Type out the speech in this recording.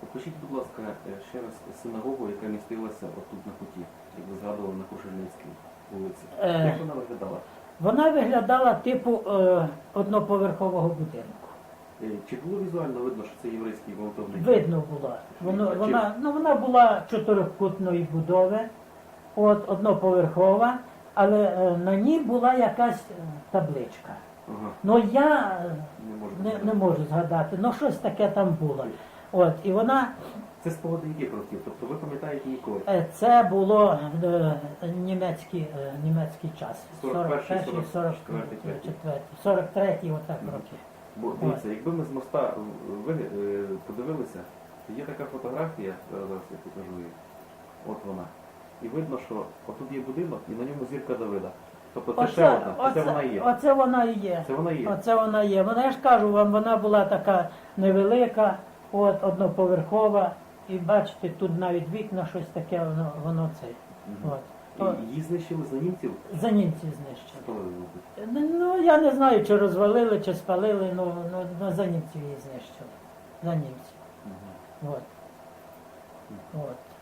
Покажіть, будь ласка, е, ще раз синагогу, яка містилася отут на куті, як ви згадували на Кушельницькій вулиці. Е. Як вона виглядала? Вона виглядала типу е, одноповерхового будинку. Е, Чи було візуально видно, що це єврейський молотовний? Видно було. Воно, чи- вона, ну, вона була чотирикутної будови, от, одноповерхова, але е, на ній була якась е, табличка. Ага, Ну я не не, не можу згадати, ну щось таке там було. От, і вона, Це з погоди яких років? Тобто ви пам'ятаєте ніколи? е, це було е, німецький, е, німецький час. 41-й, 41-й, 44-й. 44-й, 43-й, отак роки. Бо дивіться, якби ми з моста е, ви, е, подивилися, то є така фотографія, зараз я покажу її. От вона. І видно, що отут є будинок і на ньому зірка Давида. Тобто це ще одна, це, оце, вона є. оце вона і є. Це вона є. Оце вона є. Вона я ж кажу вам, вона була така невелика, от одноповерхова. І бачите, тут навіть вікна щось таке, воно, воно це. Мгм. От. То її знищили за німців? за німці знищили. Спалили? Ну я не знаю, чи розвалили, чи спалили, ну, ну, ну за німців її знищили. За німців. Мгм. От. От.